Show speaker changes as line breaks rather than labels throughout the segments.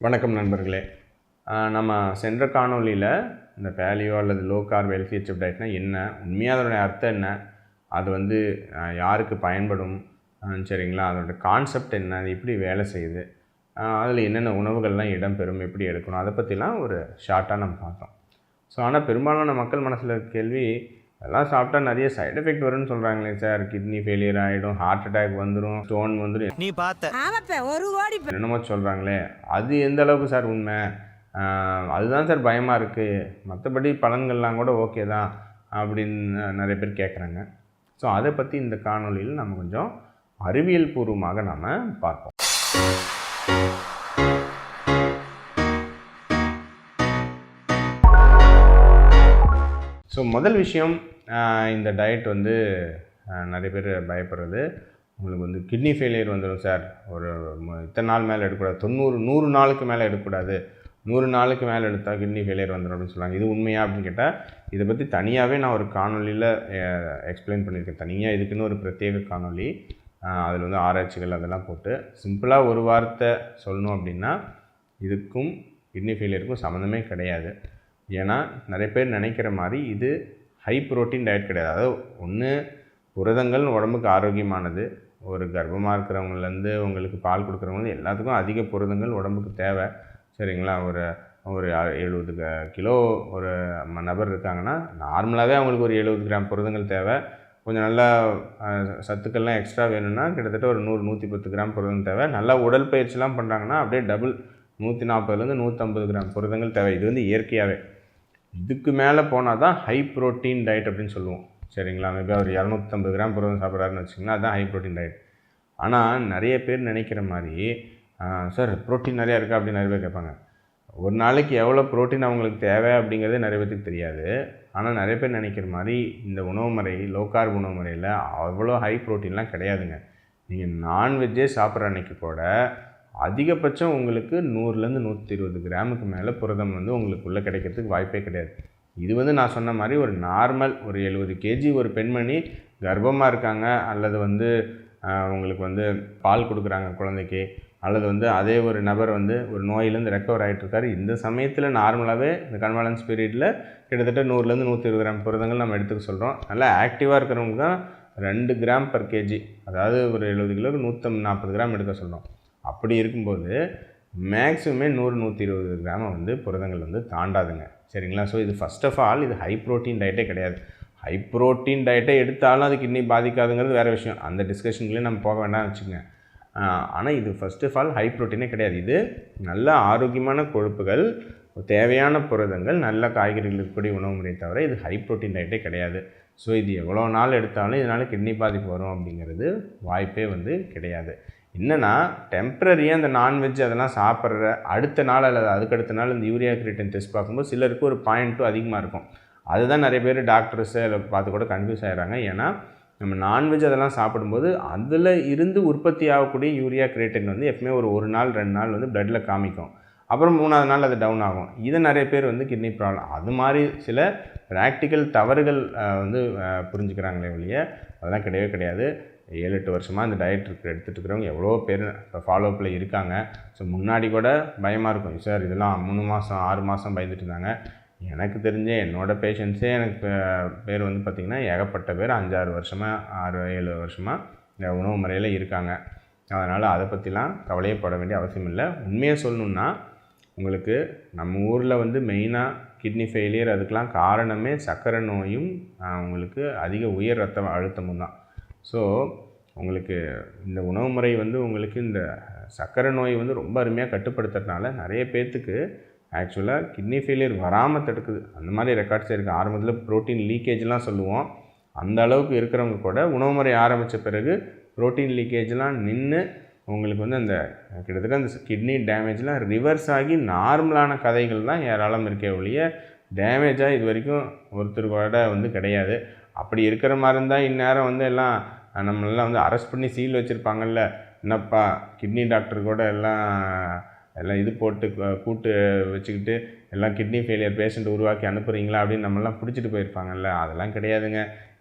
வணக்கம் நண்பர்களே. நம்ம சென்ற காணொலியில் இந்த பேலியோ அல்லது லோ கார்ப் எல்சிஹெச்எஃப் டயட்னா என்ன உண்மையாக அதனுடைய அர்த்தம் என்ன அது வந்து யாருக்கு பயன்படும் சரிங்களா? அதோட கான்செப்ட் என்ன அது எப்படி வேலை செய்யுது அதில் என்னென்ன உணவுகள்லாம் இடம்பெறும் எப்படி எடுக்கணும் அதை பற்றிலாம் ஒரு ஷார்ட்டாக நம்ம பார்த்தோம். ஸோ ஆனால் பெரும்பாலான மக்கள் மனசில் கேள்வி அதெல்லாம் சாப்பிட்டா நிறைய சைடு எஃபெக்ட் வரும்னு சொல்கிறாங்களே சார். கிட்னி ஃபெயிலியர் ஆகிடும் ஹார்ட் அட்டாக் வந்துடும் ஸ்டோன் வந்துடும்
நீ பார்த்த.
ஒரு கோடி
என்னமோ சொல்கிறாங்களே அது எந்த அளவுக்கு சார் உண்மை? அதுதான் சார் பயமாக இருக்குது மற்றபடி பலன்கள்லாம் கூட ஓகே தான் அப்படின்னு நிறைய பேர் கேட்குறாங்க ஸோ அதை பற்றி இந்த காணொளியில் நம்ம கொஞ்சம் அறிவியல் பூர்வமாக நாம் பார்ப்போம். முதல் விஷயம் இந்த டயட் வந்து நிறைய பேர் பயப்படுறது. உங்களுக்கு வந்து கிட்னி ஃபெயிலியர் வந்துடும் சார் ஒரு இத்தனை நாள் மேலே எடுக்கக்கூடாது. தொண்ணூறு நூறு நாளுக்கு மேலே எடுக்கக்கூடாது. நூறு நாளுக்கு மேலே எடுத்தால் கிட்னி ஃபெயிலியர் வந்துடும் அப்படின்னு சொல்லுவாங்க. இது உண்மையா அப்படின்னு கேட்டால் இதை பற்றி தனியாகவே நான் ஒரு காணொலியில் எக்ஸ்பிளைன் பண்ணியிருக்கேன். தனியாக இதுக்குன்னு ஒரு பிரத்யேக காணொளி அதில் வந்து ஆராய்ச்சிகள் அதெல்லாம் போட்டு சிம்பிளாக ஒரு வார்த்தை சொல்லணும் அப்படின்னா இதுக்கும் கிட்னி ஃபெயிலியருக்கும் சம்மந்தமே கிடையாது. ஏன்னா நிறைய பேர் நினைக்கிற மாதிரி இது ஹை ப்ரோட்டீன் டயட் கிடையாது. அதாவது ஒன்று புரதங்கள் உடம்புக்கு ஆரோக்கியமானது. ஒரு கர்ப்பமாக இருக்கிறவங்கலேருந்து உங்களுக்கு பால் கொடுக்குறவங்க எல்லாத்துக்கும் அதிக புரதங்கள் உடம்புக்கு தேவை. சரிங்களா? ஒரு ஒரு எழுபது கிலோ ஒரு ம- நபர் இருக்காங்கன்னா நார்மலாகவே அவங்களுக்கு ஒரு எழுபது கிராம் புரதங்கள் தேவை. கொஞ்சம் நல்லா சத்துக்கள்லாம் எக்ஸ்ட்ரா வேணும்னா கிட்டத்தட்ட ஒரு நூறு நூற்றி பத்து கிராம் புரதம் தேவை. நல்லா உடற்பயிற்சிலாம் பண்ணுறாங்கன்னா அப்படியே டபுள் நூற்றி நாற்பதுலேருந்து நூற்றம்பது கிராம் புரதங்கள் தேவை. இது வந்து இயற்கையாகவே இதுக்கு மேலே போனால் தான் ஹை புரோட்டீன் டயட் அப்படின்னு சொல்லுவோம். சரிங்களா? மேபி அவர் இரநூத்தம்பது கிராம் புரதம் சாப்பிட்றாருன்னு வச்சிங்கன்னா அதுதான் ஹை ப்ரோட்டீன் டயட் ஆனால் நிறைய பேர் நினைக்கிற மாதிரி சார் புரோட்டீன் நிறையா இருக்கா? அப்படின்னு நிறைய பேர் கேட்பாங்க. ஒரு நாளைக்கு எவ்வளோ புரோட்டீன் அவங்களுக்கு தேவை அப்படிங்கிறதே நிறைய பேருக்கு தெரியாது. ஆனால் நிறைய பேர் நினைக்கிற மாதிரி இந்த உணவு முறை லோ கார்ப் உணவு முறையில் அவ்வளோ ஹை புரோட்டீன்லாம் கிடையாதுங்க. நீங்கள் நான்வெஜ்ஜே சாப்பிட்ற அன்னைக்கு கூட அதிகபட்சம் உங்களுக்கு நூறுலேருந்து நூற்றி இருபது கிராமுக்கு மேலே புரதம் வந்து உங்களுக்குள்ளே கிடைக்கிறதுக்கு வாய்ப்பே கிடையாது. இது வந்து நான் சொன்ன மாதிரி ஒரு நார்மல் ஒரு எழுபது கேஜி ஒரு பெண்மணி கர்ப்பமாக இருக்காங்க அல்லது வந்து உங்களுக்கு வந்து பால் கொடுக்குறாங்க குழந்தைக்கு அல்லது வந்து அதே ஒரு நபர் வந்து ஒரு நோயிலேருந்து ரெக்கவர் ஆகிட்டுருக்காரு இந்த சமயத்தில் நார்மலாகவே இந்த கன்வாலன்ஸ் பீரியடில் கிட்டத்தட்ட நூறுலேருந்து நூற்றி இருபது கிராம் புரதங்கள் நம்ம எடுத்துக்க சொல்கிறோம். நல்லா ஆக்டிவாக இருக்கிறவங்க தான் ரெண்டு கிராம் பர் கேஜி அதாவது ஒரு எழுபது கிலோவுக்கு நூற்றம் நாற்பது கிராம் எடுக்க சொல்கிறோம். அப்படி இருக்கும்போது மேக்ஸிமே நூறு நூற்றி இருபது கிராம் வந்து புரதங்கள் வந்து தாண்டாதுங்க. சரிங்களா? ஸோ இது ஃபஸ்ட் ஆஃப் ஆல் இது ஹை ப்ரோட்டீன் டயட்டே கிடையாது. ஹை ப்ரோட்டீன் டயட்டை எடுத்தாலும் அது கிட்னி பாதிக்காதுங்கிறது வேறு விஷயம். அந்த டிஸ்கஷன்லேயே நம்ம போக வேண்டாம்னு வச்சுக்கோங்க. ஆனால் இது ஃபர்ஸ்ட் ஆஃப் ஆல் ஹை ப்ரோட்டீனே கிடையாது. இது நல்ல ஆரோக்கியமான கொழுப்புகள் தேவையான புரதங்கள் நல்ல காய்கறிகள் இருக்கக்கூடிய உணவு முறை தவிர இது ஹை ப்ரோட்டீன் டயட்டே கிடையாது. ஸோ இது எவ்வளோ நாள் எடுத்தாலும் இதனால் கிட்னி பாதிப்பு வரும் அப்படிங்கிறது வாய்ப்பே வந்து கிடையாது. என்னென்னா டெம்ப்ரரியாக அந்த நான்வெஜ் அதெல்லாம் சாப்பிட்ற அடுத்த நாள் அல்லது அதுக்கடுத்த நாள் இந்த யூரியா கிரியேட்டன் டெஸ்ட் பார்க்கும்போது சிலருக்கு ஒரு பாயிண்ட் டூ அதிகமாக இருக்கும். அதுதான் நிறைய பேர் டாக்டர்ஸு அதை பார்த்து கூட கன்ஃபியூஸ் ஆகிறாங்க ஏன்னா நம்ம நான்வெஜ் அதெல்லாம் சாப்பிடும்போது அதில் இருந்து உற்பத்தி ஆகக்கூடிய யூரியா கிரியேட்டன் வந்து எப்பவுமே ஒரு ஒரு நாள் ரெண்டு நாள் வந்து பிளட்டில் காமிக்கும். அப்புறம் மூணாவது நாள் அது டவுன் ஆகும். இதை நிறைய பேர் வந்து கிட்னி ப்ராப்ளம் அது மாதிரி சில ப்ராக்டிக்கல் தவறுகள் வந்து புரிஞ்சுக்கிறாங்களே ஒழிய அதெல்லாம் கிடையவே கிடையாது. ஏழு எட்டு வருஷமாக இந்த டயட் எடுத்துகிட்டு இருக்கிறவங்க எவ்வளோ பேர் இப்போ ஃபாலோஅப்பில் இருக்காங்க. ஸோ முன்னாடி கூட பயமாக இருக்கும். சார் இதெல்லாம் மூணு மாதம் ஆறு மாதம் பயந்துட்டு இருந்தாங்க. எனக்கு தெரிஞ்ச என்னோடய பேஷண்ட்ஸே எனக்கு பேர் வந்து பார்த்திங்கன்னா ஏகப்பட்ட பேர் அஞ்சாறு வருஷமாக ஆறு ஏழு வருஷமாக இந்த உணவு முறையில் இருக்காங்க. அதனால் அதை பற்றிலாம் கவலையப்பட வேண்டிய அவசியம் இல்லை. உண்மையாக சொல்லணுன்னா உங்களுக்கு நம்ம ஊரில் வந்து மெயினாக கிட்னி ஃபெயிலியர் அதுக்கெலாம் காரணமே சர்க்கரை நோயும் உங்களுக்கு அதிக உயர் ரத்த அழுத்தமும் தான். ஸோ உங்களுக்கு இந்த உணவு முறை வந்து உங்களுக்கு இந்த சர்க்கரை நோய் வந்து ரொம்ப அருமையாக கட்டுப்படுத்துறதுனால நிறைய பேர்த்துக்கு ஆக்சுவலாக கிட்னி ஃபெயிலியர் வராமல் தடுக்குது. அந்த மாதிரி ரெக்கார்ட்ஸ் இருக்குது ஆரம்பத்தில் ப்ரோட்டீன் லீக்கேஜ்லாம் சொல்லுவோம். அந்த அளவுக்கு இருக்கிறவங்க கூட உணவு முறை ஆரம்பித்த பிறகு ப்ரோட்டீன் லீக்கேஜ்லாம் நின்று உங்களுக்கு வந்து அந்த கிட்டத்தட்ட அந்த கிட்னி டேமேஜ்லாம் ரிவர்ஸ் ஆகி நார்மலான கதைகள் தான் ஏராளம் இருக்கே ஒழிய டேமேஜாக இது வரைக்கும் ஒருத்தர் கூட வந்து கிடையாது. அப்படி இருக்கிற மாதிரி இருந்தால் இந்நேரம் வந்து எல்லாம் நம்மளெல்லாம் வந்து அரெஸ்ட் பண்ணி சீல் வச்சுருப்பாங்கல்ல என்னப்பா கிட்னி டாக்டர் கூட எல்லாம் எல்லாம் இது போட்டு கூட்டு வச்சுக்கிட்டு எல்லாம் கிட்னி ஃபெயிலியர் பேஷண்ட் உருவாக்கி அனுப்புகிறீங்களா அப்படின்னு நம்மலாம் பிடிச்சிட்டு போயிருப்பாங்கல்ல. அதெல்லாம் கிடையாதுங்க.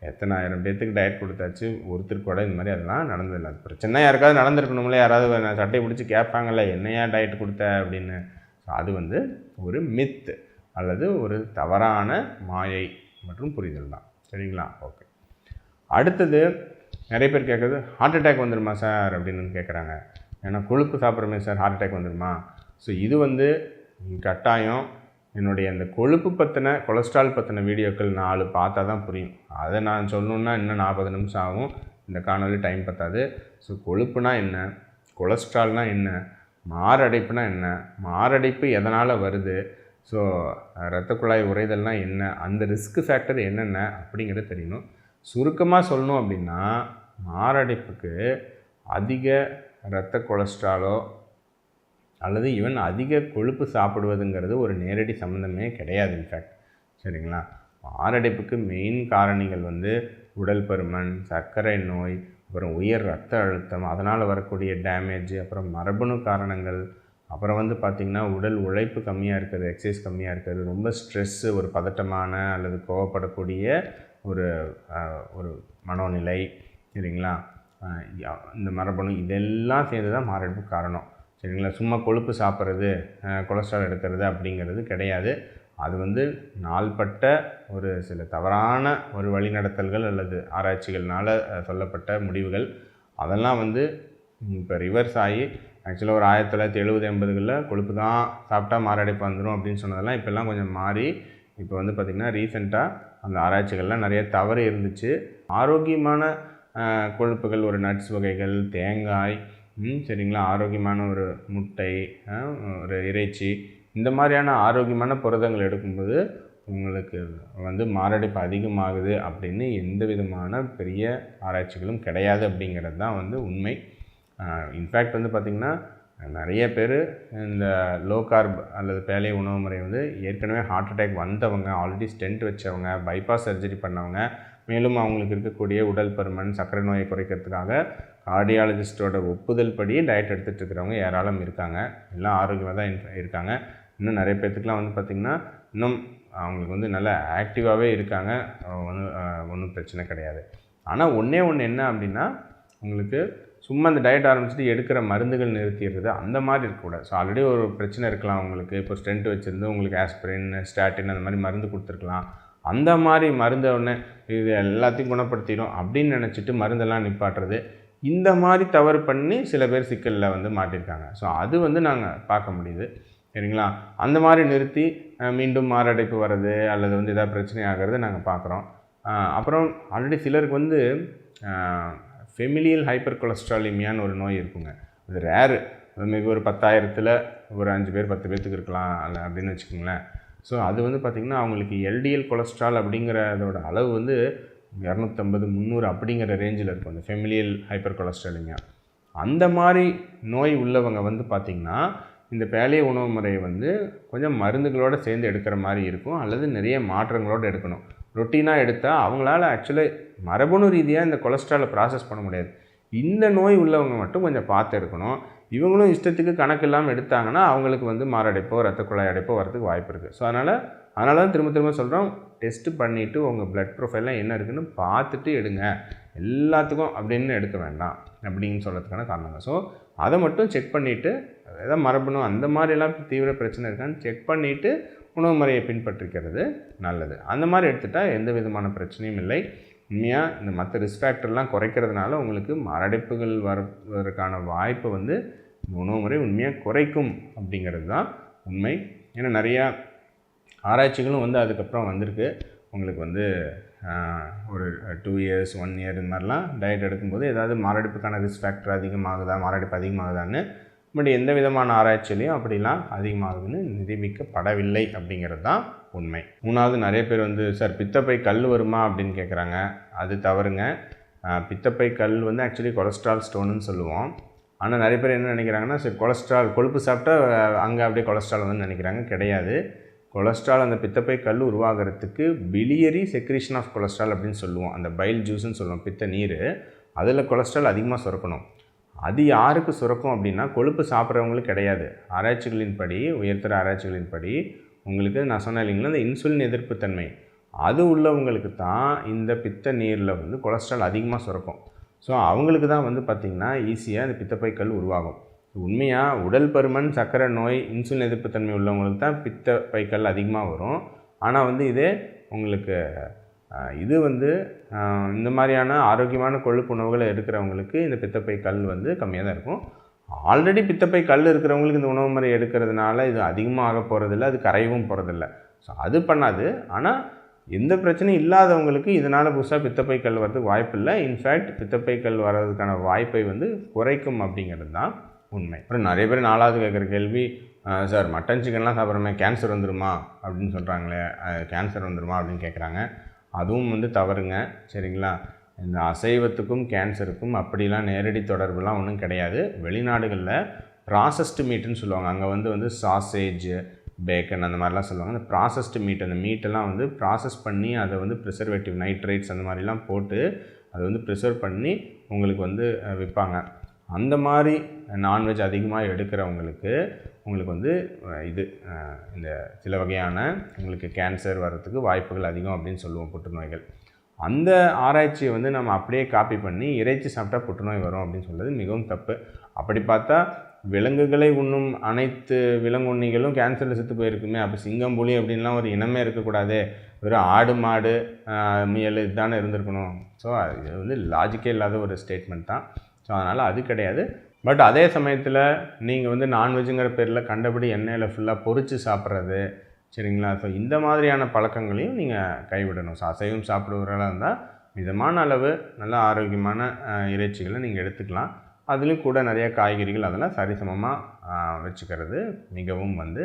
எத்தனை ஆயிரம் பேர்த்துக்கு டயட் கொடுத்தாச்சு ஒருத்தர் கூட இந்த மாதிரி அதெல்லாம் நடந்ததில்லை அது பிரச்சனை யாருக்காவது நடந்திருக்கணும்ல யாராவது சட்டை பிடிச்சி கேட்பாங்கல்ல என்னையா டயட் கொடுத்த அப்படின்னு. ஸோ அது வந்து ஒரு மித்து அல்லது ஒரு தவறான மாயை மற்றும் புரிதல் தான். சரிங்களா? ஓகே. அடுத்தது நிறைய பேர் கேட்குறது ஹார்ட் அட்டாக் வந்துடுமா சார்? அப்படின்னு கேட்குறாங்க. ஏன்னா கொழுப்பு சாப்பிட்றமே சார் ஹார்ட் அட்டாக் வந்துடுமா ஸோ இது வந்து கட்டாயம். என்னுடைய அந்த கொழுப்பு பற்றின கொலஸ்ட்ரால் பற்றின வீடியோக்கள் நாலு பார்த்தா தான் புரியும். அதை நான் சொல்லணுன்னா இன்னும் நாற்பது நிமிஷம் ஆகும். இந்த காணொலி டைம் பத்தாது. ஸோ கொழுப்புனா என்ன? கொலஸ்ட்ரால்னால் என்ன? மாரடைப்புனா என்ன? மாரடைப்பு எதனால் வருது? ஸோ இரத்த குழாய் உறைதல்னால் என்ன? அந்த ரிஸ்க் ஃபேக்டர் என்னென்ன? அப்படிங்கிறது தெரியணும். சுருக்கமாக சொல்லணும் அப்படின்னா மாரடைப்புக்கு அதிக இரத்த கொலஸ்ட்ராலோ அல்லது ஈவன் அதிக கொழுப்பு சாப்பிடுவதுங்கிறது ஒரு நேரடி சம்மந்தமே கிடையாது இன்ஃபேக்ட் சரிங்களா? மாரடைப்புக்கு மெயின் காரணிகள் வந்து உடல் பருமன் சர்க்கரை நோய் அப்புறம் உயர் ரத்த அழுத்தம் அதனால் வரக்கூடிய டேமேஜ் அப்புறம் மரபணு காரணங்கள் அப்புறம் வந்து பார்த்திங்கன்னா உடல் உழைப்பு கம்மியாக இருக்கிறது எக்ஸசைஸ் கம்மியாக இருக்கிறது ரொம்ப ஸ்ட்ரெஸ்ஸு ஒரு பதட்டமான அல்லது கோவப்படக்கூடிய ஒரு ஒரு மனோநிலை சரிங்களா? இந்த மரபணு இதெல்லாம் சேர்ந்து தான் மாரடைப்பு காரணம். சரிங்களா? சும்மா கொழுப்பு சாப்பிட்றது கொலஸ்ட்ரால் எடுக்கிறது அப்படிங்கிறது கிடையாது. அது வந்து நாள்பட்ட ஒரு சில தவறான ஒரு வழிநடத்தல்கள் அல்லது ஆராய்ச்சிகள்னால் சொல்லப்பட்ட முடிவுகள். அதெல்லாம் வந்து இப்போ ரிவர்ஸ் ஆகி ஆக்சுவலாக ஒரு ஆயிரத்தி தொள்ளாயிரத்தி எழுபது எண்பதுகளில் கொழுப்பு தான் சாப்பிட்டா மாரடைப்பு வந்துடும் அப்படின்னு சொன்னதெல்லாம் இப்போல்லாம் கொஞ்சம் மாறி இப்போ வந்து பார்த்திங்கன்னா ரீசெண்டாக அந்த ஆராய்ச்சிகள்லாம் நிறைய தவறு இருந்துச்சு. ஆரோக்கியமான கொழுப்புகள் ஒரு நட்ஸ் வகைகள் தேங்காய் சரிங்களா? ஆரோக்கியமான ஒரு முட்டை ஒரு இறைச்சி இந்த மாதிரியான ஆரோக்கியமான புரதங்கள் எடுக்கும்போது உங்களுக்கு வந்து மாரடைப்பு அதிகமாகுது அப்படின்னு எந்த விதமான பெரிய ஆராய்ச்சிகளும் கிடையாது அப்படிங்கிறது தான் வந்து உண்மை. இன்ஃபேக்ட் வந்து பார்த்திங்கன்னா நிறைய பேர் இந்த லோ கார்ப் அல்லது பேலை உணவு முறை வந்து ஏற்கனவே ஹார்ட் அட்டாக் வந்தவங்க ஆல்ரெடி ஸ்டென்ட் வச்சவங்க பைபாஸ் சர்ஜரி பண்ணவங்க மேலும் அவங்களுக்கு இருக்கக்கூடிய உடல் பருமன் சர்க்கரை நோயை குறைக்கிறதுக்காக கார்டியாலஜிஸ்டோட ஒப்புதல் படி டயட் எடுத்துகிட்டு இருக்கிறவங்க ஏராளம் இருக்காங்க. எல்லாம் ஆரோக்கியமாக தான் இருக்காங்க. இன்னும் நிறைய பேர்த்துக்குலாம் வந்து பார்த்திங்கன்னா இன்னும் அவங்களுக்கு வந்து நல்லா ஆக்டிவாகவே இருக்காங்க. ஒன்றும் ஒன்றும் பிரச்சனை கிடையாது. ஆனால் ஒன்றே ஒன்று என்ன அப்படின்னா உங்களுக்கு சும்மா அந்த டயட் ஆரம்பிச்சுட்டு எடுக்கிற மருந்துகள் நிறுத்திடுறது அந்த மாதிரி இருக்கக்கூடாது. ஸோ ஆல்ரெடி ஒரு பிரச்சனை இருக்கலாம் உங்களுக்கு. இப்போ ஸ்டென்ட் வச்சுருந்து உங்களுக்கு ஆஸ்பிரின் ஸ்டாட்டின் அந்த மாதிரி மருந்து கொடுத்துருக்கலாம். அந்த மாதிரி மருந்தை ஒன்று இது எல்லாத்தையும் குணப்படுத்திடும் அப்படின்னு நினச்சிட்டு மருந்தெல்லாம் நிப்பாட்டுறது இந்த மாதிரி தவறு பண்ணி சில பேர் சிக்கலில் வந்து மாட்டியிருக்காங்க ஸோ அது வந்து நாங்கள் பார்க்க முடியுது. சரிங்களா? அந்த மாதிரி நிறுத்தி மீண்டும் மாரடைப்பு வர்றது அல்லது வந்து எதாவது பிரச்சனை ஆகிறது நாங்கள் பார்க்குறோம். அப்புறம் ஆல்ரெடி சிலருக்கு வந்து ஃபெமிலியல் ஹைப்பர் கொலஸ்ட்ராலிமியான்னு ஒரு நோய் இருக்குங்க. அது ரேரு அது மேபி ஒரு பத்தாயிரத்தில் ஒரு அஞ்சு பேர் பத்து பேர்த்துக்கு இருக்கலாம் அல்ல அப்படின்னு வச்சுக்கோங்களேன். ஸோ அது வந்து பார்த்திங்கன்னா அவங்களுக்கு எல்டிஎல் கொலஸ்ட்ரால் அப்படிங்கிறதோட அளவு வந்து இரநூத்தம்பது முந்நூறு அப்படிங்கிற ரேஞ்சில் இருக்கும் அந்த ஃபெமிலியல் ஹைப்பர் கொலஸ்ட்ராலிமியா அந்த மாதிரி நோய் உள்ளவங்க வந்து பார்த்திங்கன்னா இந்த பேலிய உணவு முறையை வந்து கொஞ்சம் மருந்துகளோடு சேர்ந்து எடுக்கிற மாதிரி இருக்கும் அல்லது நிறைய மாற்றங்களோடு எடுக்கணும். ரொட்டீனாக எடுத்தால் அவங்களால ஆக்சுவலாக மரபணு ரீதியாக இந்த கொலஸ்ட்ராலை ப்ராசஸ் பண்ண முடியாது. இந்த நோய் உள்ளவங்க மட்டும் கொஞ்சம் பார்த்து எடுக்கணும். இவங்களும் இஷ்டத்துக்கு கணக்கு இல்லாமல் எடுத்தாங்கன்னா அவங்களுக்கு வந்து மாரடைப்போ ரத்த குழாய் அடைப்போ வரதுக்கு வாய்ப்பு இருக்குது ஸோ அதனால் அதனால தான் திரும்ப திரும்ப சொல்கிறோம் டெஸ்ட்டு பண்ணிவிட்டு உங்கள் ப்ளட் ப்ரொஃபைல்லாம் என்ன இருக்குதுன்னு பார்த்துட்டு எடுங்க. எல்லாத்துக்கும் அப்படின்னு எடுக்க வேண்டாம் அப்படின்னு சொல்கிறதுக்கான காரணங்க. ஸோ அதை மட்டும் செக் பண்ணிவிட்டு ஏதாவது மரபணு அந்த மாதிரிலாம் தீவிர பிரச்சனை இருக்கான்னு செக் பண்ணிவிட்டு உணவு முறையை பின்பற்றிக்கிறது நல்லது. அந்த மாதிரி எடுத்துட்டால் எந்த விதமான பிரச்சனையும் இல்லை. உண்மையாக இந்த மற்ற ரிஸ்க் ஃபேக்டர்லாம் குறைக்கிறதுனால உங்களுக்கு மாரடைப்புகள் வரதற்கான வாய்ப்பை வந்து உணவு முறை உண்மையாக குறைக்கும் அப்படிங்கிறது தான் உண்மை. ஏன்னா நிறையா ஆராய்ச்சிகளும் வந்து அதுக்கப்புறம் வந்திருக்கு. உங்களுக்கு வந்து ஒரு டூ இயர்ஸ் ஒன் இயர் இந்த மாதிரிலாம் டயட் எடுக்கும்போது ஏதாவது மாரடைப்புக்கான ரிஸ்க் ஃபேக்டர் அதிகமாகுதா மாரடைப்பு அதிகமாகுதான்னு பட் எந்த விதமான ஆராய்ச்சியிலையும் அப்படிலாம் அதிகமாகுதுன்னு நிரூபிக்கப்படவில்லை அப்படிங்கிறது தான் உண்மை. மூணாவது நிறைய பேர் வந்து சார் பித்தப்பை கல் வருமா? அப்படின்னு கேட்குறாங்க அது தவறுங்க. பித்தப்பை கல் வந்து ஆக்சுவலி கொலஸ்ட்ரால் ஸ்டோனுன்னு சொல்லுவோம். ஆனால் நிறைய பேர் என்ன நினைக்கிறாங்கன்னா சரி கொலஸ்ட்ரால் கொழுப்பு சாப்பிட்டா அங்கே அப்படியே கொலஸ்ட்ரால் வந்து நினைக்கிறாங்க. கிடையாது. கொலஸ்ட்ரால் அந்த பித்தப்பை கல் உருவாகிறதுக்கு பிலியரி செக்ரீஷன் ஆஃப் கொலஸ்ட்ரால் அப்படின்னு சொல்லுவோம். அந்த பைல் ஜூஸ்ன்னு சொல்லுவோம் பித்த நீர். அதில் கொலஸ்ட்ரால் அதிகமாக சுரக்கணும். அது யாருக்கு சுரக்கும் அப்படின்னா கொழுப்பு சாப்பிட்றவங்களுக்கு கிடையாது. ஆராய்ச்சிகளின்படி உயர்த்துகிற ஆராய்ச்சிகளின்படி உங்களுக்கு நான் சொன்னேன் இல்லைங்களா இந்த இன்சுலின் எதிர்ப்புத்தன்மை அது உள்ளவங்களுக்கு தான் இந்த பித்த நீரில் வந்து கொலஸ்ட்ரால் அதிகமாக சுரக்கும். ஸோ அவங்களுக்கு தான் வந்து பார்த்திங்கன்னா ஈஸியாக இந்த பித்தப்பைக்கல் உருவாகும். உண்மையாக உடல் பருமன் சர்க்கரை நோய் இன்சுலின் எதிர்ப்புத்தன்மை உள்ளவங்களுக்கு தான் பித்த பைக்கல் அதிகமாக வரும். ஆனால் வந்து இதே உங்களுக்கு இது வந்து இந்த மாதிரியான ஆரோக்கியமான கொழுப்பு உணவுகளை எடுக்கிறவங்களுக்கு இந்த பித்தப்பை கல் வந்து கம்மியாக தான் இருக்கும். ஆல்ரெடி பித்தப்பை கல் இருக்கிறவங்களுக்கு இந்த உணவு முறை எடுக்கிறதுனால இது அதிகமாக போகிறதில்ல அது கரையவும் போகிறதில்ல ஸோ அது பண்ணாது. ஆனால் எந்த பிரச்சனையும் இல்லாதவங்களுக்கு இதனால் புதுசாக பித்தப்பை கல் வரதுக்கு வாய்ப்பு இல்லை. இன்ஃபேக்ட் பித்தப்பை கல் வர்றதுக்கான வாய்ப்பை வந்து குறைக்கும் அப்படிங்கிறது தான் உண்மை. அப்புறம் நிறைய பேர் நாலாவது கேட்குற கேள்வி சார் மட்டன் சிக்கன்லாம் சாப்பிட்றமே கேன்சர் வந்துருமா அப்படின்னு சொல்கிறாங்களே கேன்சர் வந்துருமா அப்படின்னு கேட்குறாங்க. அதுவும் வந்து தவறுங்க. சரிங்களா? இந்த அசைவத்துக்கும் கேன்சருக்கும் அப்படிலாம் நேரடி தொடர்புலாம் ஒன்றும் கிடையாது. வெளிநாடுகளில் ப்ராசஸ்டு மீட்டுன்னு சொல்லுவாங்க. அங்கே வந்து வந்து சாசேஜ் பேக்கன் அந்த மாதிரிலாம் சொல்லுவாங்க. அந்த ப்ராசஸ்டு மீட் அந்த மீட்டெல்லாம் வந்து ப்ராசஸ் பண்ணி அதை வந்து ப்ரிசர்வேட்டிவ் நைட்ரேட்ஸ் அந்த மாதிரிலாம் போட்டு அதை வந்து ப்ரிசர்வ் பண்ணி உங்களுக்கு வந்து விற்பாங்க. அந்த மாதிரி நான்வெஜ் அதிகமாக எடுக்கிறவங்களுக்கு உங்களுக்கு வந்து இது இந்த சில வகையான உங்களுக்கு கேன்சர் வர்றதுக்கு வாய்ப்புகள் அதிகம் அப்படின்னு சொல்லுவோம் புற்றுநோய்கள். அந்த ஆராய்ச்சியை வந்து நம்ம அப்படியே காப்பி பண்ணி இறைச்சி சாப்பிட்டா புற்றுநோய் வரும் அப்படின்னு சொல்கிறது மிகவும் தப்பு. அப்படி பார்த்தா விலங்குகளை உண்ணும் அனைத்து விலங்குண்ணிகளும் கேன்சரில் செத்து போயிருக்குமே அப்போ சிங்கம் புலி அப்படின்லாம் ஒரு இனமே இருக்கக்கூடாது. வெறும் ஆடு மாடு முயல் இதுதானே இருந்திருக்கணும். ஸோ இது வந்து லாஜிக்கே இல்லாத ஒரு ஸ்டேட்மெண்ட் தான். ஸோ அதனால் அது கிடையாது. பட் அதே சமயத்தில் நீங்கள் வந்து நான்வெஜ்ஜுங்கிற பேரில் கண்டபடி எண்ணெயில் ஃபுல்லாக பொறிச்சு சாப்பிட்றது சரிங்களா? ஸோ இந்த மாதிரியான பழக்கங்களையும் நீங்கள் கைவிடணும். அசைவம் சாப்பிடுறவர்களாக இருந்தால் மிதமான அளவு நல்ல ஆரோக்கியமான இறைச்சிகளை நீங்கள் எடுத்துக்கலாம். அதுலேயும் கூட நிறைய காய்கறிகள் அதெல்லாம் சரிசமமாக வச்சுக்கிறது மிகவும் வந்து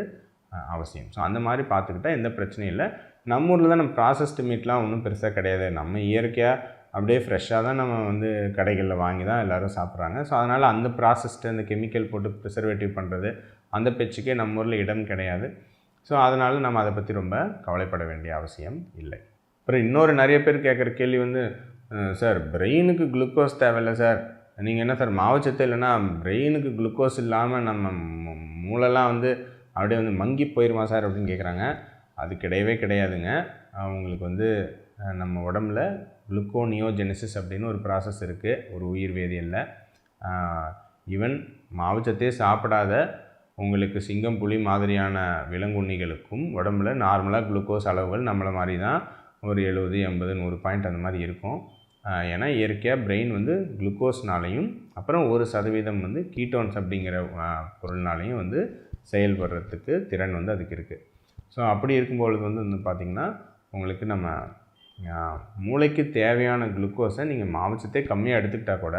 அவசியம். ஸோ அந்த மாதிரி பார்த்துக்கிட்டா எந்த பிரச்சனையும் இல்லை. நம்ம ஊரில் தான் நம்ம ப்ராசஸ்டு மீட்லாம் ஒன்றும் பெருசாக கிடையாது. நம்ம இயற்கையாக அப்படியே ஃப்ரெஷ்ஷாக தான் நம்ம வந்து கடைகளில் வாங்கி தான் எல்லோரும் சாப்பிட்றாங்க. ஸோ அதனால் அந்த ப்ராசஸ்ட்டு அந்த கெமிக்கல் போட்டு ப்ரிசர்வேட்டிவ் பண்ணுறது அந்த பேச்சுக்கே நம்ம ஊரில் இடம் கிடையாது. ஸோ அதனால் நம்ம அதை பற்றி ரொம்ப கவலைப்பட வேண்டிய அவசியம் இல்லை. அப்புறம் இன்னொரு நிறைய பேர் கேட்குற கேள்வி வந்து சார் பிரெயினுக்கு குளுக்கோஸ் தேவையில்ல சார். நீங்கள் என்ன சார் மாவுச்சத்து இல்லைன்னா பிரெயினுக்கு குளுக்கோஸ் இல்லாமல் நம்ம மூளைலாம் வந்து அப்படியே வந்து மங்கி போயிடுமா சார்? அப்படின்னு கேட்குறாங்க. அது கிடையவே கிடையாதுங்க. அவங்களுக்கு வந்து நம்ம உடம்புல குளுக்கோனியோஜெனிசிஸ் அப்படின்னு ஒரு ப்ராசஸ் இருக்குது ஒரு உயிர் வேதியியலில். ஈவன் மாவுச்சத்தே சாப்பிடாத உங்களுக்கு சிங்கம் புலி மாதிரியான விலங்குண்ணிகளுக்கும் உடம்புல நார்மலாக குளுக்கோஸ் அளவுகள் நம்மளை மாதிரி தான் ஒரு எழுபது எண்பது நூறு பாயிண்ட் அந்த மாதிரி இருக்கும். ஏன்னா இயற்கையாக பிரெயின் வந்து குளுக்கோஸ்னாலையும் அப்புறம் ஒரு சதவீதம் வந்து கீட்டோன்ஸ் அப்படிங்கிற பொருள்னாலையும் வந்து செயல்படுறதுக்கு திறன் வந்து அதுக்கு இருக்குது ஸோ அப்படி இருக்கும்பொழுது வந்து வந்து பார்த்திங்கன்னா உங்களுக்கு நம்ம மூளைக்கு தேவையான குளுக்கோஸை நீங்கள் மாவச்சத்தே கம்மியாக எடுத்துக்கிட்டால் கூட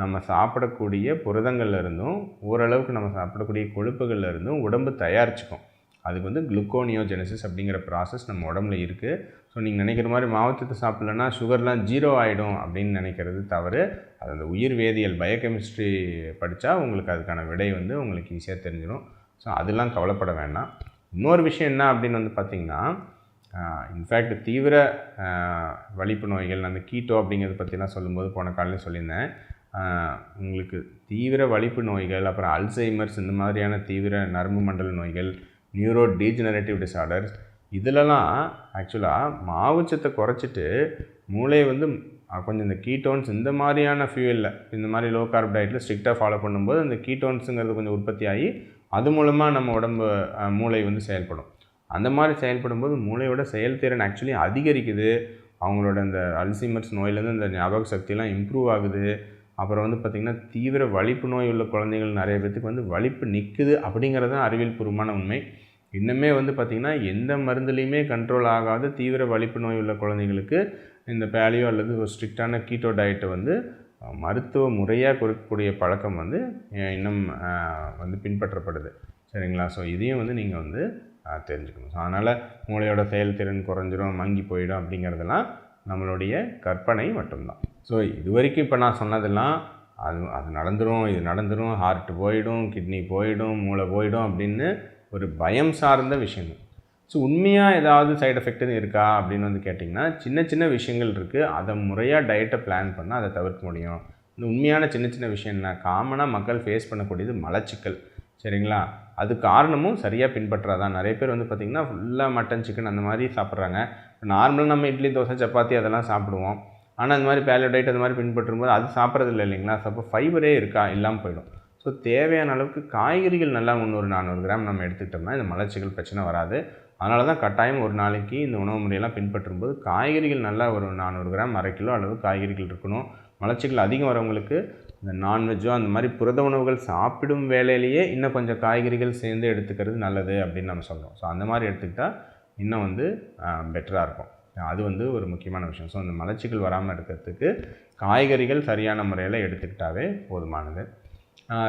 நம்ம சாப்பிடக்கூடிய புரதங்கள்ல இருந்தும் ஓரளவுக்கு நம்ம சாப்பிடக்கூடிய கொழுப்புகள்ல இருந்தும் உடம்பு தயாரிச்சுக்கும். அதுக்கு வந்து குளுக்கோனியோஜெனசிஸ் அப்படிங்கிற ப்ராசஸ் நம்ம உடம்புல இருக்குது ஸோ நீங்கள் நினைக்கிற மாதிரி மாவுச்சத்து சாப்பிட்லன்னா சுகர்லாம் ஜீரோ ஆகிடும் அப்படின்னு நினைக்கிறது தவறு. அது அந்த உயிர் வேதியியல் பயோகெமிஸ்ட்ரி படித்தா உங்களுக்கு அதுக்கான விடை வந்து உங்களுக்கு ஈஸியாக தெரிஞ்சிடும் ஸோ அதெல்லாம் கவலைப்பட வேண்டாம். இன்னொரு விஷயம் என்ன அப்படின்னு வந்து பார்த்திங்கன்னா இன்ஃபேக்ட் தீவிர வலிப்பு நோய்கள் அந்த கீட்டோ அப்படிங்கிறத பற்றிலாம் சொல்லும்போது போன காலையில் சொல்லியிருந்தேன். உங்களுக்கு தீவிர வலிப்பு நோய்கள் அப்புறம் அல்சைமர்ஸ் இந்த மாதிரியான தீவிர நரம்பு மண்டல நோய்கள் நியூரோ டீஜெனரேட்டிவ் டிசார்டர்ஸ் இதிலலாம் ஆக்சுவலாக மாவுச்சத்தை குறைச்சிட்டு மூளையை வந்து கொஞ்சம் இந்த கீட்டோன்ஸ் இந்த மாதிரியான ஃபியூவலில் இந்த மாதிரி லோ கார்ப் டயட்டில் ஸ்ட்ரிக்டாக ஃபாலோ பண்ணும்போது அந்த கீட்டோன்ஸுங்கிறது கொஞ்சம் உற்பத்தி ஆகி அது மூலமாக நம்ம உடம்பு மூளை வந்து செயல்படும். அந்த மாதிரி செயல்படும்போது மூளையோட செயல்திறன் ஆக்சுவலி அதிகரிக்குது. அவங்களோட அந்த அல்சிமர்ஸ் நோயிலேருந்து அந்த ஞாபக சக்தியெல்லாம் இம்ப்ரூவ் ஆகுது. அப்புறம் வந்து பார்த்திங்கன்னா தீவிர வலிப்பு நோய் உள்ள குழந்தைகள் நிறைய பேத்துக்கு வந்து வலிப்பு நிற்குது அப்படிங்கிறது தான் அறிவியல் பூர்வமான உண்மை. இன்னுமே வந்து பார்த்திங்கன்னா எந்த மருந்துலேயுமே கண்ட்ரோல் ஆகாத தீவிர வலிப்பு நோய் உள்ள குழந்தைங்களுக்கு இந்த பேலியோ அல்லது ஒரு ஸ்ட்ரிக்டான கீட்டோ டயட்டை வந்து மருத்துவ முறையாக கொடுக்கக்கூடிய பழக்கம் வந்து இன்னும் வந்து பின்பற்றப்படுது. சரிங்களா? ஸோ இதையும் வந்து நீங்கள் வந்து தெரிஞ்சுக்கணும். ஸோ அதனால் மூளையோட செயல்திறன் குறைஞ்சிரும் மங்கி போயிடும் அப்படிங்கிறதெல்லாம் நம்மளுடைய கற்பனை மட்டும்தான். ஸோ இது வரைக்கும் இப்போ நான் சொன்னதெல்லாம் அது அது நடந்துரும் இது நடந்துடும் ஹார்ட் போயிடும் கிட்னி போயிடும் மூளை போயிடும் அப்படின்னு ஒரு பயம் சார்ந்த விஷயங்கள். ஸோ உண்மையாக ஏதாவது சைடு எஃபெக்ட்னு இருக்கா அப்படின்னு வந்து கேட்டிங்கன்னா சின்ன சின்ன விஷயங்கள் இருக்குது அதை முறையாக டயட்டை பிளான் பண்ணால் அதை தவிர்க்க முடியும். இந்த உண்மையான சின்ன சின்ன விஷயம் என்ன? காமனாக மக்கள் ஃபேஸ் பண்ணக்கூடியது மலச்சிக்கல். சரிங்களா? அது காரணமும் சரியாக பின்பற்றாதான் நிறைய பேர் வந்து பார்த்திங்கன்னா ஃபுல்லாக மட்டன் சிக்கன் அந்த மாதிரி சாப்பிட்றாங்க. நார்மலாக நம்ம இட்லி தோசை சப்பாத்தி அதெல்லாம் சாப்பிடுவோம். ஆனால் அந்த மாதிரி பேலோ டயட் அந்த மாதிரி பின்பற்றும் போது அது சாப்பிட்றது இல்லை இல்லைங்களா? ஸோ அப்போ ஃபைபரே இருக்கா? இல்லாமல் போயிடும். ஸோ தேவையான அளவுக்கு காய்கறிகள் நல்லா முந்நூறு நானூறு கிராம் நம்ம எடுத்துக்கிட்டோம்னா இந்த மலச்சிக்கல் பிரச்சனை வராது. அதனால தான் கட்டாயம் ஒரு நாளைக்கு இந்த உணவு முறையெல்லாம் பின்பற்றும் போது காய்கறிகள் நல்லா ஒரு நானூறு கிராம் அரை கிலோ அளவு காய்கறிகள் இருக்கணும். மலச்சிக்கல் அதிகம் வரவங்களுக்கு இந்த நான்வெஜ்ஜோ அந்த மாதிரி புரத உணவுகள் சாப்பிடும் வேலையிலேயே இன்னும் கொஞ்சம் காய்கறிகள் சேர்ந்து எடுத்துக்கிறது நல்லது அப்படின்னு நம்ம சொல்கிறோம் ஸோ அந்த மாதிரி எடுத்துக்கிட்டால் இன்னும் வந்து பெட்டராக இருக்கும். அது வந்து ஒரு முக்கியமான விஷயம். ஸோ அந்த மலச்சிக்கல் வராமல் இருக்கிறதுக்கு காய்கறிகள் சரியான முறையில் எடுத்துக்கிட்டாவே போதுமானது.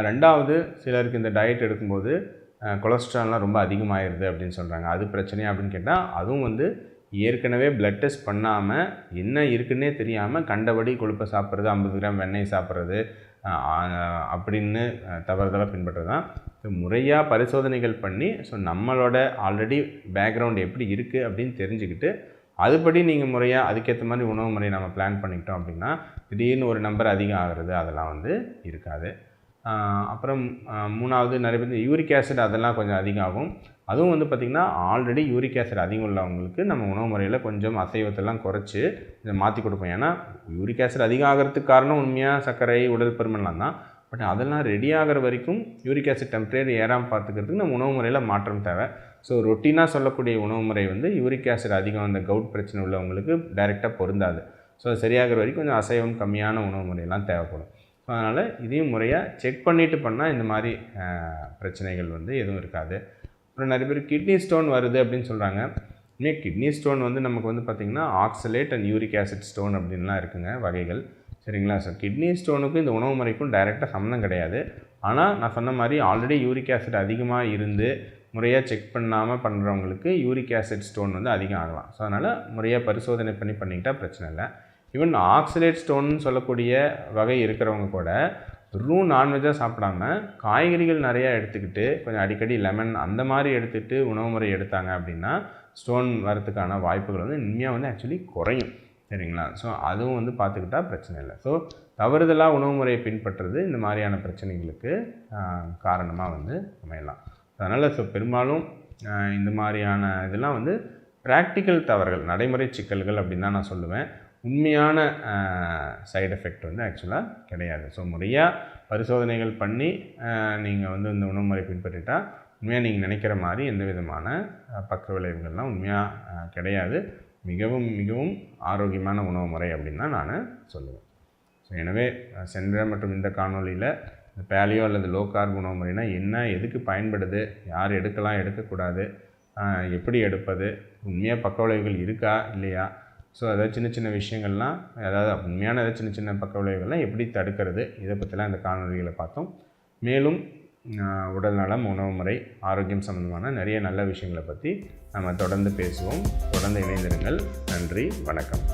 ரெண்டாவது சிலருக்கு இந்த டயட் எடுக்கும்போது கொலஸ்ட்ரால்லாம் ரொம்ப அதிகமாகிடுது அப்படின்னு சொல்கிறாங்க அது பிரச்சனையா அப்படின்னு கேட்டால் அதுவும் வந்து ஏற்கனவே ப்ளட் டெஸ்ட் பண்ணாமல் என்ன இருக்குன்னே தெரியாமல் கண்டபடி கொழுப்பை சாப்பிட்றது ஐம்பது கிராம் வெண்ணெய் சாப்பிட்றது அப்படின்னு தவறுதலாக பின்பற்றது தான். முறையாக பரிசோதனைகள் பண்ணி ஸோ நம்மளோட ஆல்ரெடி பேக்ரவுண்ட் எப்படி இருக்குது அப்படின்னு தெரிஞ்சுக்கிட்டு அதுபடி நீங்கள் முறையாக அதுக்கேற்ற மாதிரி உணவு முறையை நம்ம பிளான் பண்ணிக்கிட்டோம் அப்படின்னா திடீர்னு ஒரு நம்பர் அதிகம் ஆகிறது அதெல்லாம் வந்து இருக்காது. அப்புறம் மூணாவது நிறைய பேர் யூரிக் ஆசிட் அதெல்லாம் கொஞ்சம் அதிகம் ஆகும் அதுவும் வந்து பார்த்திங்கன்னா ஆல்ரெடி யூரிக் ஆசிட் அதிகம் உள்ளவங்களுக்கு நம்ம உணவு முறையில் கொஞ்சம் அசைவத்தெல்லாம் குறைச்சி இதை மாற்றி கொடுப்போம். ஏன்னா யூரிக் ஆசிட் அதிகம் ஆகிறதுக்கு காரணம் உண்மையாக சர்க்கரை உடல் பருமன்லாம் தான். பட் அதெல்லாம் ரெடி ஆகிற வரைக்கும் யூரிக் ஆசிட் டெம்பரேரி ஏறாமல் பார்த்துக்கிறதுக்கு நம்ம உணவு முறையில் மாற்றம் தேவை. ஸோ ரொட்டீனாக சொல்லக்கூடிய உணவு முறை வந்து யூரிக் ஆசிட் அதிகம் அந்த கவுட் பிரச்சனை உள்ளவங்களுக்கு டைரெக்டாக பொருந்தாது. ஸோ சரியாகிற வரைக்கும் கொஞ்சம் அசைவம் கம்மியான உணவு முறையெல்லாம் தேவைப்படும். ஸோ அதனால் இதையும் முறையாக செக் பண்ணிவிட்டு பண்ணால் இந்த மாதிரி பிரச்சனைகள் வந்து எதுவும் இருக்காது. அப்புறம் நிறைய பேர் கிட்னி ஸ்டோன் வருது அப்படின்னு சொல்கிறாங்க இனிமேல் கிட்னி ஸ்டோன் வந்து நமக்கு வந்து பார்த்திங்கன்னா oxalate and uric acid stone அப்படின்லாம் இருக்குங்க வகைகள். சரிங்களா ஸோ கிட்னி ஸ்டோனுக்கும் இந்த உணவு முறைக்கும் டைரெக்டாக சம்மந்தம் கிடையாது. ஆனால் நான் சொன்ன மாதிரி ஆல்ரெடி யூரிக் ஆசிட் அதிகமாக இருந்து முறையாக செக் பண்ணாமல் பண்ணுறவங்களுக்கு யூரிக் ஆசிட் ஸ்டோன் வந்து அதிகம் ஆகலாம். ஸோ அதனால் முறையாக பரிசோதனை பண்ணி பண்ணிக்கிட்டால் பிரச்சனை இல்லை. ஈவன் ஆக்சிலேட் ஸ்டோன்னு சொல்லக்கூடிய வகை இருக்கிறவங்க கூட ரூ நான்வெஜ்ஜாக சாப்பிடாம காய்கறிகள் நிறையா எடுத்துக்கிட்டு கொஞ்சம் அடிக்கடி லெமன் அந்த மாதிரி எடுத்துகிட்டு உணவு முறை எடுத்தாங்க அப்படின்னா ஸ்டோன் வரத்துக்கான வாய்ப்புகள் வந்து இனிமையாக வந்து ஆக்சுவலி குறையும். சரிங்களா? ஸோ அதுவும் வந்து பார்த்துக்கிட்டா பிரச்சனை இல்லை. ஸோ தவறுதலாக உணவு முறையை பின்பற்றுறது இந்த மாதிரியான பிரச்சனைகளுக்கு காரணமாக வந்து அமையலாம். அதனால் ஸோ பெரும்பாலும் இந்த மாதிரியான இதெல்லாம் வந்து ப்ராக்டிக்கல் தவறுகள் நடைமுறை சிக்கல்கள் அப்படின்னு தான் நான் சொல்லுவேன். உண்மையான சைடு எஃபெக்ட் வந்து ஆக்சுவலாக கிடையாது. ஸோ முறையாக பரிசோதனைகள் பண்ணி நீங்கள் வந்து இந்த உணவு முறை பின்பற்றிட்டால் உண்மையாக நீங்கள் நினைக்கிற மாதிரி எந்த விதமான பக்க விளைவுகள்லாம் உண்மையாக கிடையாது. மிகவும் மிகவும் ஆரோக்கியமான உணவு முறை அப்படின்னு தான் நான் சொல்லுவேன். ஸோ எனவே சென்ற மற்றும் இந்த காணொலியில் இந்த பேலியோ அல்லது லோ கார்ப் உணவு முறைனா என்ன எதுக்கு பயன்படுது யார் எடுக்கலாம் எடுக்கக்கூடாது எப்படி எடுப்பது உண்மையாக பக்க விளைவுகள் இருக்கா இல்லையா ஸோ அதாவது சின்ன சின்ன விஷயங்கள்லாம் அதாவது உண்மையான ஏதாவது சின்ன சின்ன பக்க விளைவுகள்லாம் எப்படி தடுக்கிறது? இதை பற்றிலாம் இந்த காணொலிகளை பார்த்தோம். மேலும் உடல் நலம் உணவு முறை ஆரோக்கியம் சம்மந்தமான நிறைய நல்ல விஷயங்களை பற்றி நம்ம தொடர்ந்து பேசுவோம். தொடர்ந்து இணைந்திருங்கள். நன்றி வணக்கம்.